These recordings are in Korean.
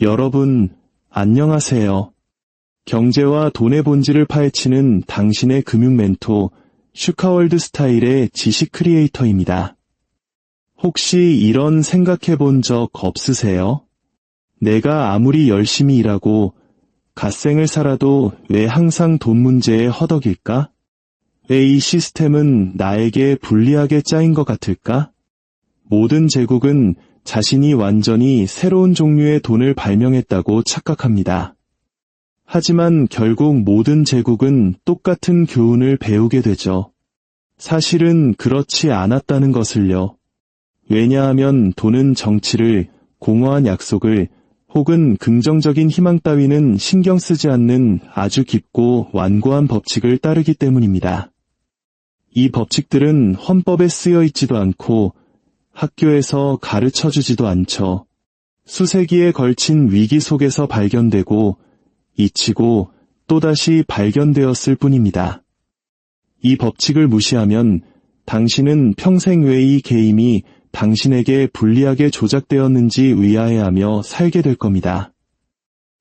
여러분, 안녕하세요. 경제와 돈의 본질을 파헤치는 당신의 금융 멘토, 슈카월드 스타일의 지식 크리에이터입니다. 혹시 이런 생각해 본 적 없으세요? 내가 아무리 열심히 일하고 갓생을 살아도 왜 항상 돈 문제에 허덕일까? 왜 이 시스템은 나에게 불리하게 짜인 것 같을까? 모든 제국은 자신이 완전히 새로운 종류의 돈을 발명했다고 착각합니다. 하지만 결국 모든 제국은 똑같은 교훈을 배우게 되죠. 사실은 그렇지 않았다는 것을요. 왜냐하면 돈은 정치를, 공허한 약속을, 혹은 긍정적인 희망 따위는 신경 쓰지 않는 아주 깊고 완고한 법칙을 따르기 때문입니다. 이 법칙들은 헌법에 쓰여 있지도 않고 학교에서 가르쳐 주지도 않죠. 수세기에 걸친 위기 속에서 발견되고 잊히고 또다시 발견되었을 뿐입니다. 이 법칙을 무시하면 당신은 평생 왜 이 게임이 당신에게 불리하게 조작되었는지 의아해하며 살게 될 겁니다.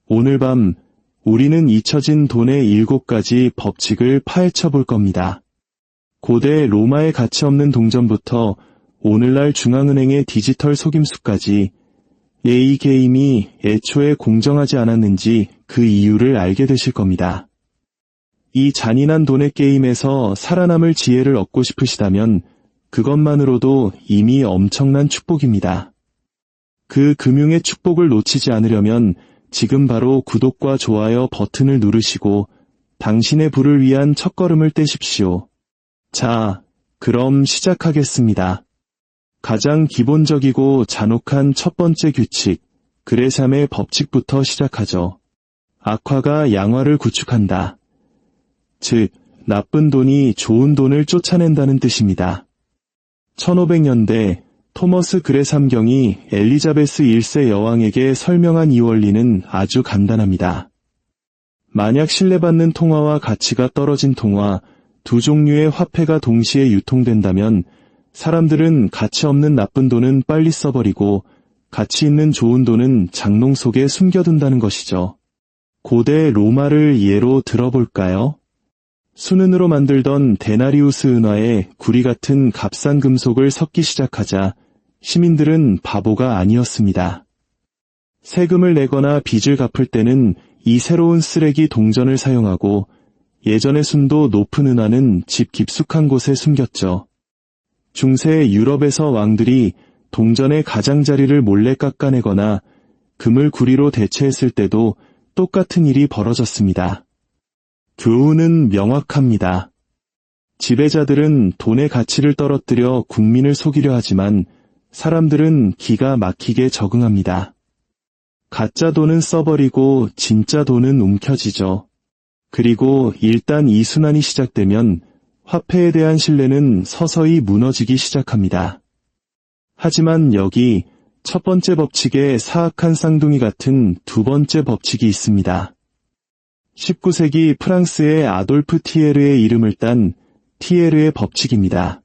오늘 밤 우리는 잊혀진 돈의 일곱 가지 법칙을 파헤쳐 볼 겁니다. 고대 로마의 가치 없는 동전부터 오늘날 중앙은행의 디지털 속임수까지 이 게임이 애초에 공정하지 않았는지 그 이유를 알게 되실 겁니다. 이 잔인한 돈의 게임에서 살아남을 지혜를 얻고 싶으시다면 그것만으로도 이미 엄청난 축복입니다. 그 금융의 축복을 놓치지 않으려면 지금 바로 구독과 좋아요 버튼을 누르시고 당신의 부를 위한 첫걸음을 떼십시오. 자, 그럼 시작하겠습니다. 가장 기본적이고 잔혹한 첫 번째 규칙, 그레삼의 법칙부터 시작하죠. 악화가 양화를 구축한다. 즉, 나쁜 돈이 좋은 돈을 쫓아낸다는 뜻입니다. 1500년대 토머스 그레삼경이 엘리자베스 1세 여왕에게 설명한 이 원리는 아주 간단합니다. 만약 신뢰받는 통화와 가치가 떨어진 통화, 두 종류의 화폐가 동시에 유통된다면 사람들은 가치 없는 나쁜 돈은 빨리 써버리고 가치 있는 좋은 돈은 장롱 속에 숨겨둔다는 것이죠. 고대 로마를 예로 들어볼까요? 수는으로 만들던 데나리우스 은화에 구리 같은 값싼 금속을 섞기 시작하자 시민들은 바보가 아니었습니다. 세금을 내거나 빚을 갚을 때는 이 새로운 쓰레기 동전을 사용하고 예전의 순도 높은 은하는 집 깊숙한 곳에 숨겼죠. 중세 유럽에서 왕들이 동전의 가장자리를 몰래 깎아내거나 금을 구리로 대체했을 때도 똑같은 일이 벌어졌습니다. 교훈은 명확합니다. 지배자들은 돈의 가치를 떨어뜨려 국민을 속이려 하지만 사람들은 기가 막히게 적응합니다. 가짜 돈은 써버리고 진짜 돈은 움켜쥐죠. 그리고 일단 이 순환이 시작되면 화폐에 대한 신뢰는 서서히 무너지기 시작합니다. 하지만 여기 첫 번째 법칙에 사악한 쌍둥이 같은 두 번째 법칙이 있습니다. 19세기 프랑스의 아돌프 티에르의 이름을 딴 티에르의 법칙입니다.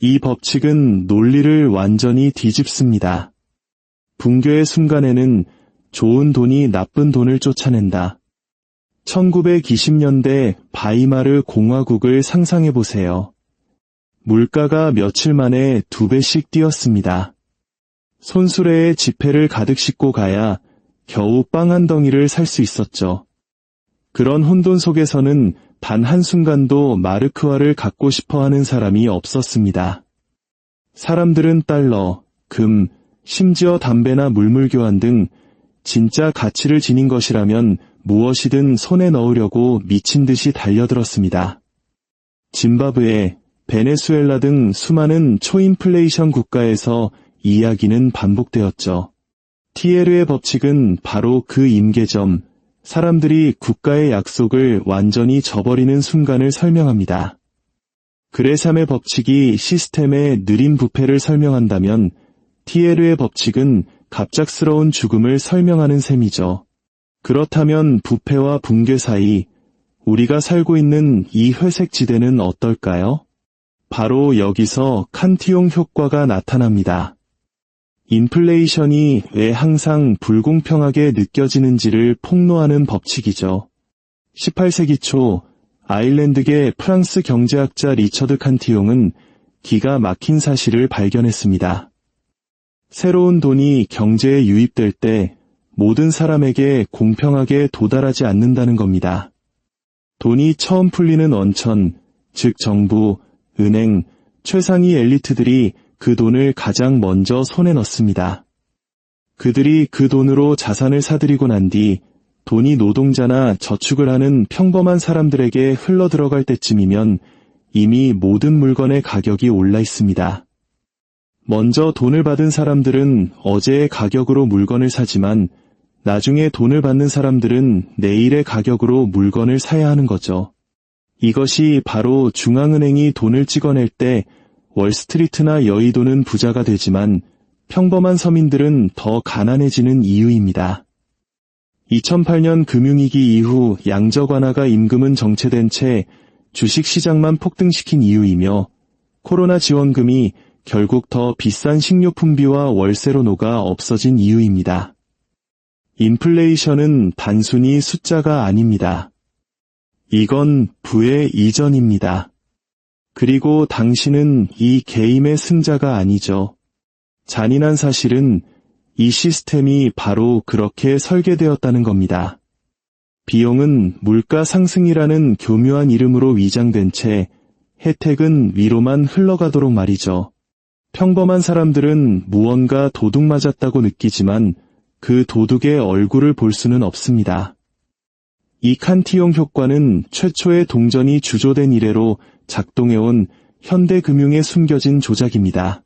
이 법칙은 논리를 완전히 뒤집습니다. 붕괴의 순간에는 좋은 돈이 나쁜 돈을 쫓아낸다. 1920년대 바이마르 공화국을 상상해 보세요. 물가가 며칠 만에 두 배씩 뛰었습니다. 손수레에 지폐를 가득 싣고 가야 겨우 빵 한 덩이를 살 수 있었죠. 그런 혼돈 속에서는 단 한순간도 마르크화를 갖고 싶어 하는 사람이 없었습니다. 사람들은 달러, 금, 심지어 담배나 물물 교환 등 진짜 가치를 지닌 것이라면 무엇이든 손에 넣으려고 미친 듯이 달려들었습니다. 짐바브에, 베네수엘라 등 수많은 초인플레이션 국가에서 이야기는 반복되었죠. 티에르의 법칙은 바로 그 임계점, 사람들이 국가의 약속을 완전히 저버리는 순간을 설명합니다. 그레삼의 법칙이 시스템의 느린 부패를 설명한다면 티에르의 법칙은 갑작스러운 죽음을 설명하는 셈이죠. 그렇다면 부패와 붕괴 사이 우리가 살고 있는 이 회색 지대는 어떨까요? 바로 여기서 칸티용 효과가 나타납니다. 인플레이션이 왜 항상 불공평하게 느껴지는지를 폭로하는 법칙이죠. 18세기 초 아일랜드계 프랑스 경제학자 리처드 칸티용은 기가 막힌 사실을 발견했습니다. 새로운 돈이 경제에 유입될 때 모든 사람에게 공평하게 도달하지 않는다는 겁니다. 돈이 처음 풀리는 원천, 즉 정부, 은행, 최상위 엘리트들이 그 돈을 가장 먼저 손에 넣습니다. 그들이 그 돈으로 자산을 사들이고 난 뒤 돈이 노동자나 저축을 하는 평범한 사람들에게 흘러 들어갈 때쯤이면 이미 모든 물건의 가격이 올라 있습니다. 먼저 돈을 받은 사람들은 어제의 가격으로 물건을 사지만 나중에 돈을 받는 사람들은 내일의 가격으로 물건을 사야 하는 거죠. 이것이 바로 중앙은행이 돈을 찍어낼 때 월스트리트나 여의도는 부자가 되지만 평범한 서민들은 더 가난해지는 이유입니다. 2008년 금융위기 이후 양적 완화가 임금은 정체된 채 주식시장만 폭등시킨 이유이며 코로나 지원금이 결국 더 비싼 식료품비와 월세로 녹아 없어진 이유입니다. 인플레이션은 단순히 숫자가 아닙니다. 이건 부의 이전입니다. 그리고 당신은 이 게임의 승자가 아니죠. 잔인한 사실은 이 시스템이 바로 그렇게 설계되었다는 겁니다. 비용은 물가 상승이라는 교묘한 이름으로 위장된 채 혜택은 위로만 흘러가도록 말이죠. 평범한 사람들은 무언가 도둑 맞았다고 느끼지만 그 도둑의 얼굴을 볼 수는 없습니다. 이 칸티용 효과는 최초의 동전이 주조된 이래로 작동해온 현대 금융에 숨겨진 조작입니다.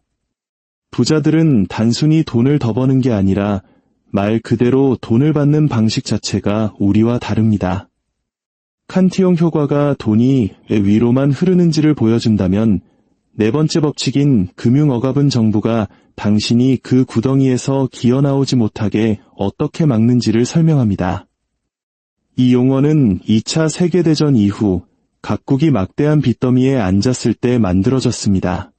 부자들은 단순히 돈을 더 버는 게 아니라 말 그대로 돈을 받는 방식 자체가 우리와 다릅니다. 칸티용 효과가 돈이 왜 위로만 흐르는지를 보여준다면 네 번째 법칙인 금융억압은 정부가 당신이 그 구덩이에서 기어나오지 못하게 어떻게 막는지를 설명합니다. 이 용어는 2차 세계대전 이후 각국이 막대한 빚더미에 앉았을 때 만들어졌습니다.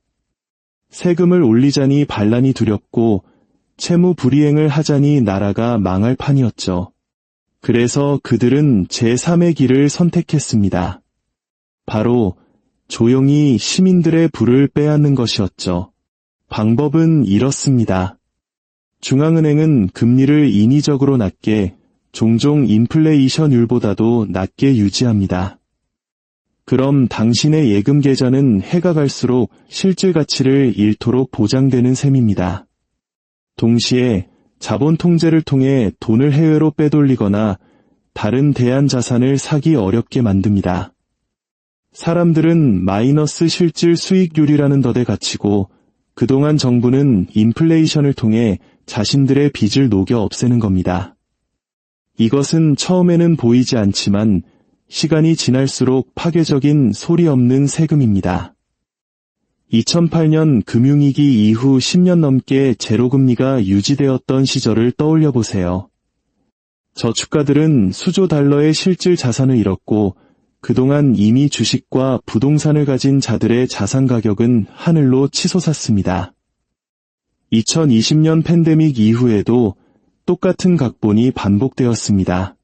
세금을 올리자니 반란이 두렵고 채무 불이행을 하자니 나라가 망할 판이었죠. 그래서 그들은 제3의 길을 선택했습니다. 바로 조용히 시민들의 불을 빼앗는 것이었죠. 방법은 이렇습니다. 중앙은행은 금리를 인위적으로 낮게 종종 인플레이션율보다도 낮게 유지합니다. 그럼 당신의 예금 계좌는 해가 갈수록 실질 가치를 잃도록 보장되는 셈입니다. 동시에 자본 통제를 통해 돈을 해외로 빼돌리거나 다른 대안 자산을 사기 어렵게 만듭니다. 사람들은 마이너스 실질 수익률이라는 덫에 갇히고 그동안 정부는 인플레이션을 통해 자신들의 빚을 녹여 없애는 겁니다. 이것은 처음에는 보이지 않지만 시간이 지날수록 파괴적인 소리 없는 세금입니다. 2008년 금융위기 이후 10년 넘게 제로금리가 유지되었던 시절을 떠올려 보세요. 저축가들은 수조 달러의 실질 자산을 잃었고 그동안 이미 주식과 부동산을 가진 자들의 자산 가격은 하늘로 치솟았습니다. 2020년 팬데믹 이후에도 똑같은 각본이 반복되었습니다.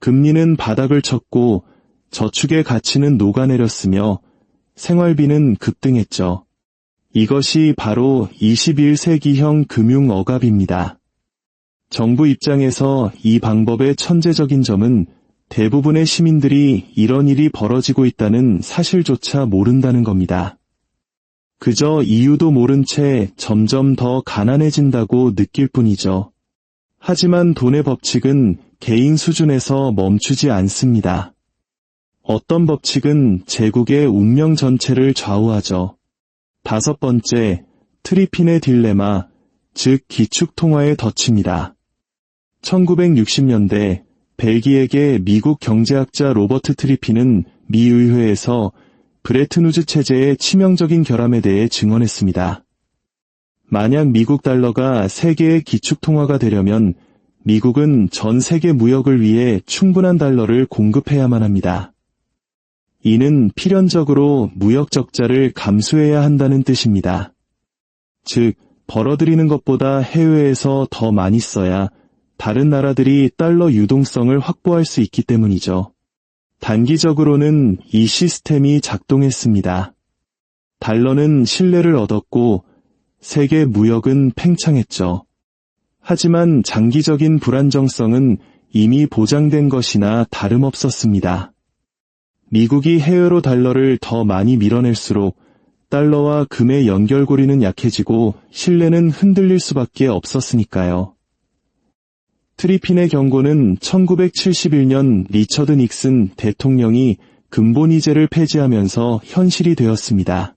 금리는 바닥을 쳤고 저축의 가치는 녹아내렸으며 생활비는 급등했죠. 이것이 바로 21세기형 금융 억압입니다. 정부 입장에서 이 방법의 천재적인 점은 대부분의 시민들이 이런 일이 벌어지고 있다는 사실조차 모른다는 겁니다. 그저 이유도 모른 채 점점 더 가난해진다고 느낄 뿐이죠. 하지만 돈의 법칙은 개인 수준에서 멈추지 않습니다. 어떤 법칙은 제국의 운명 전체를 좌우하죠. 다섯 번째, 트리핀의 딜레마, 즉 기축통화의 덫입니다. 1960년대 벨기에계 미국 경제학자 로버트 트리핀은 미 의회에서 브레트누즈 체제의 치명적인 결함에 대해 증언했습니다. 만약 미국 달러가 세계의 기축통화가 되려면 미국은 전 세계 무역을 위해 충분한 달러를 공급해야만 합니다. 이는 필연적으로 무역 적자를 감수해야 한다는 뜻입니다. 즉, 벌어들이는 것보다 해외에서 더 많이 써야 다른 나라들이 달러 유동성을 확보할 수 있기 때문이죠. 단기적으로는 이 시스템이 작동했습니다. 달러는 신뢰를 얻었고 세계 무역은 팽창했죠. 하지만 장기적인 불안정성은 이미 보장된 것이나 다름없었습니다. 미국이 해외로 달러를 더 많이 밀어낼수록 달러와 금의 연결고리는 약해지고 신뢰는 흔들릴 수밖에 없었으니까요. 트리핀의 경고는 1971년 리처드 닉슨 대통령이 근본이제를 폐지하면서 현실이 되었습니다.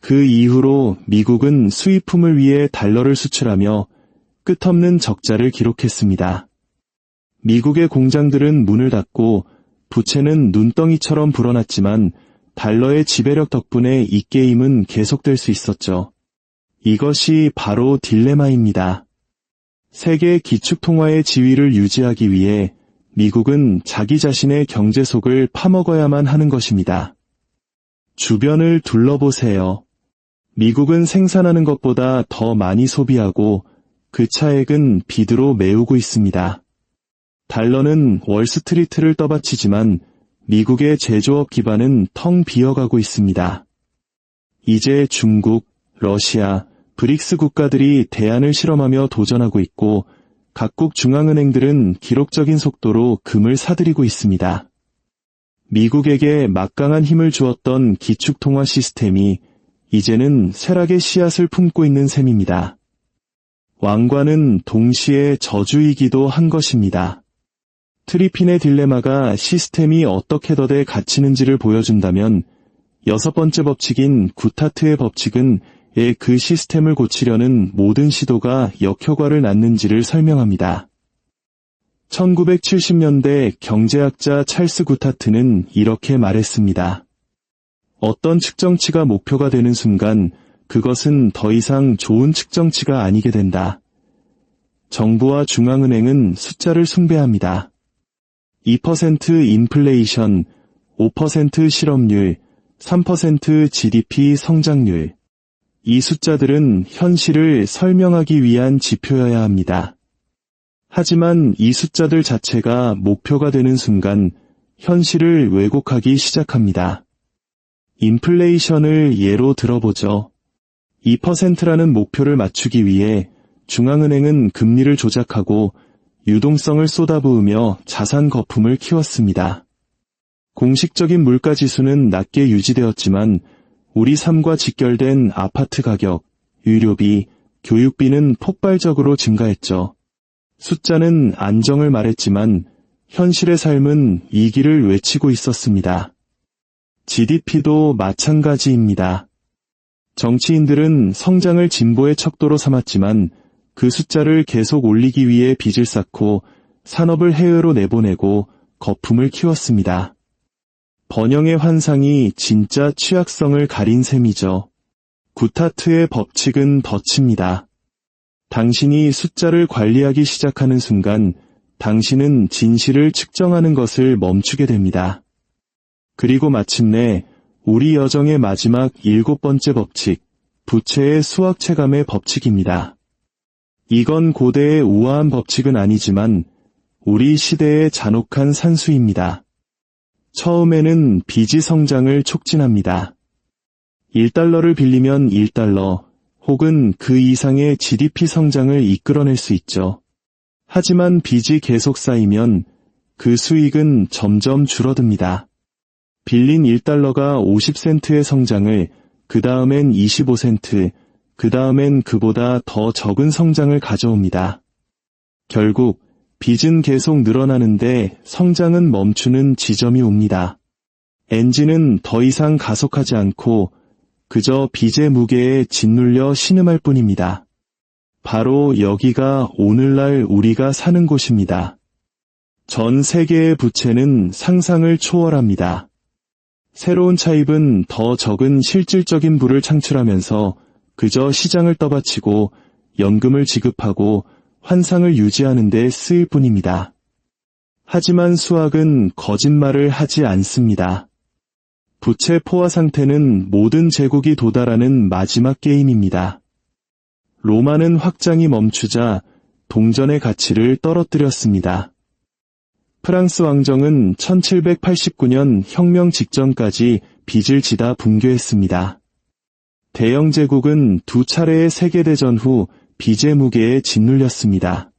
그 이후로 미국은 수입품을 위해 달러를 수출하며 끝없는 적자를 기록했습니다. 미국의 공장들은 문을 닫고 부채는 눈덩이처럼 불어났지만 달러의 지배력 덕분에 이 게임은 계속될 수 있었죠. 이것이 바로 딜레마입니다. 세계 기축통화의 지위를 유지하기 위해 미국은 자기 자신의 경제 속을 파먹어야만 하는 것입니다. 주변을 둘러보세요. 미국은 생산하는 것보다 더 많이 소비하고 그 차액은 빚으로 메우고 있습니다. 달러는 월스트리트를 떠받치지만 미국의 제조업 기반은 텅 비어가고 있습니다. 이제 중국, 러시아, 브릭스 국가들이 대안을 실험하며 도전하고 있고 각국 중앙은행들은 기록적인 속도로 금을 사들이고 있습니다. 미국에게 막강한 힘을 주었던 기축통화 시스템이 이제는 쇠락의 씨앗을 품고 있는 셈입니다. 왕관은 동시에 저주이기도 한 것입니다. 트리핀의 딜레마가 시스템이 어떻게 더대 갇히는지를 보여준다면 여섯 번째 법칙인 구타트의 법칙은 그 시스템을 고치려는 모든 시도가 역효과를 낳는지를 설명합니다. 1970년대 경제학자 찰스 구타트는 이렇게 말했습니다. 어떤 측정치가 목표가 되는 순간 그것은 더 이상 좋은 측정치가 아니게 된다. 정부와 중앙은행은 숫자를 숭배합니다. 2% 인플레이션, 5% 실업률, 3% GDP 성장률. 이 숫자들은 현실을 설명하기 위한 지표여야 합니다. 하지만 이 숫자들 자체가 목표가 되는 순간 현실을 왜곡하기 시작합니다. 인플레이션을 예로 들어보죠. 2%라는 목표를 맞추기 위해 중앙은행은 금리를 조작하고 유동성을 쏟아부으며 자산 거품을 키웠습니다. 공식적인 물가 지수는 낮게 유지되었지만 우리 삶과 직결된 아파트 가격, 의료비, 교육비는 폭발적으로 증가했죠. 숫자는 안정을 말했지만 현실의 삶은 이기를 외치고 있었습니다. GDP도 마찬가지입니다. 정치인들은 성장을 진보의 척도로 삼았지만 그 숫자를 계속 올리기 위해 빚을 쌓고 산업을 해외로 내보내고 거품을 키웠습니다. 번영의 환상이 진짜 취약성을 가린 셈이죠. 구타트의 법칙은 덫입니다. 당신이 숫자를 관리하기 시작하는 순간 당신은 진실을 측정하는 것을 멈추게 됩니다. 그리고 마침내 우리 여정의 마지막 일곱 번째 법칙, 부채의 수학 체감의 법칙입니다. 이건 고대의 우아한 법칙은 아니지만 우리 시대의 잔혹한 산수입니다. 처음에는 빚이 성장을 촉진합니다. 1달러를 빌리면 1달러 혹은 그 이상의 GDP 성장을 이끌어낼 수 있죠. 하지만 빚이 계속 쌓이면 그 수익은 점점 줄어듭니다. 빌린 1달러가 50센트의 성장을 그 다음엔 25센트, 그 다음엔 그보다 더 적은 성장을 가져옵니다. 결국 빚은 계속 늘어나는데 성장은 멈추는 지점이 옵니다. 엔진은 더 이상 가속하지 않고 그저 빚의 무게에 짓눌려 신음할 뿐입니다. 바로 여기가 오늘날 우리가 사는 곳입니다. 전 세계의 부채는 상상을 초월합니다. 새로운 차입은 더 적은 실질적인 부를 창출하면서 그저 시장을 떠받치고 연금을 지급하고 환상을 유지하는 데 쓰일 뿐입니다. 하지만 수학은 거짓말을 하지 않습니다. 부채 포화 상태는 모든 제국이 도달하는 마지막 게임입니다. 로마는 확장이 멈추자 동전의 가치를 떨어뜨렸습니다. 프랑스 왕정은 1789년 혁명 직전까지 빚을 지다 붕괴했습니다. 대영 제국은 두 차례의 세계대전 후 빚의 무게에 짓눌렸습니다.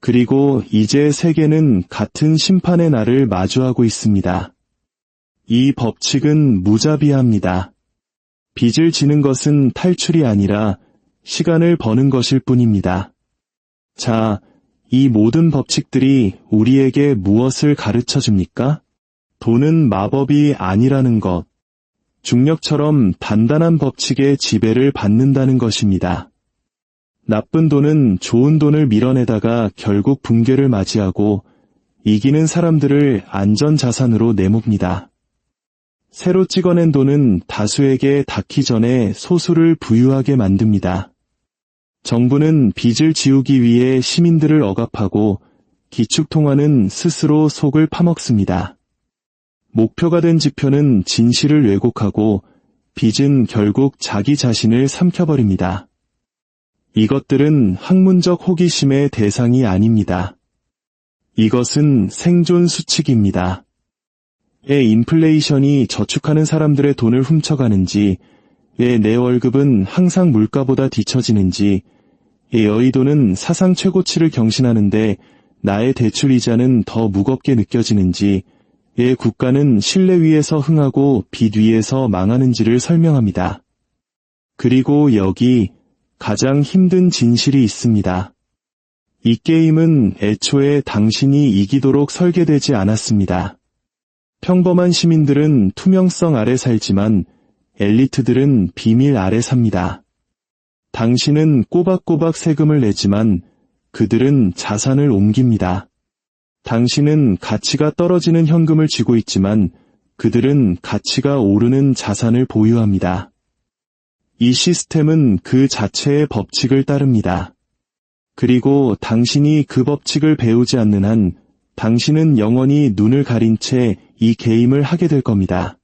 그리고 이제 세계는 같은 심판의 날을 마주하고 있습니다. 이 법칙은 무자비합니다. 빚을 지는 것은 탈출이 아니라 시간을 버는 것일 뿐입니다. 자, 이 모든 법칙들이 우리에게 무엇을 가르쳐 줍니까? 돈은 마법이 아니라는 것. 중력처럼 단단한 법칙의 지배를 받는다는 것입니다. 나쁜 돈은 좋은 돈을 밀어내다가 결국 붕괴를 맞이하고 이기는 사람들을 안전자산으로 내몹니다. 새로 찍어낸 돈은 다수에게 닿기 전에 소수를 부유하게 만듭니다. 정부는 빚을 지우기 위해 시민들을 억압하고 기축통화는 스스로 속을 파먹습니다. 목표가 된 지표는 진실을 왜곡하고 빚은 결국 자기 자신을 삼켜버립니다. 이것들은 학문적 호기심의 대상이 아닙니다. 이것은 생존 수칙입니다. 왜 인플레이션이 저축하는 사람들의 돈을 훔쳐가는지, 왜내 월급은 항상 물가보다 뒤처지는지, 왜 여의도는 사상 최고치를 경신하는데 나의 대출 이자는 더 무겁게 느껴지는지, 왜 국가는 신뢰 위에서 흥하고 빚 위에서 망하는지를 설명합니다. 그리고 여기 가장 힘든 진실이 있습니다. 이 게임은 애초에 당신이 이기도록 설계되지 않았습니다. 평범한 시민들은 투명성 아래 살지만 엘리트들은 비밀 아래 삽니다. 당신은 꼬박꼬박 세금을 내지만 그들은 자산을 옮깁니다. 당신은 가치가 떨어지는 현금을 쥐고 있지만 그들은 가치가 오르는 자산을 보유합니다. 이 시스템은 그 자체의 법칙을 따릅니다. 그리고 당신이 그 법칙을 배우지 않는 한 당신은 영원히 눈을 가린 채 이 게임을 하게 될 겁니다.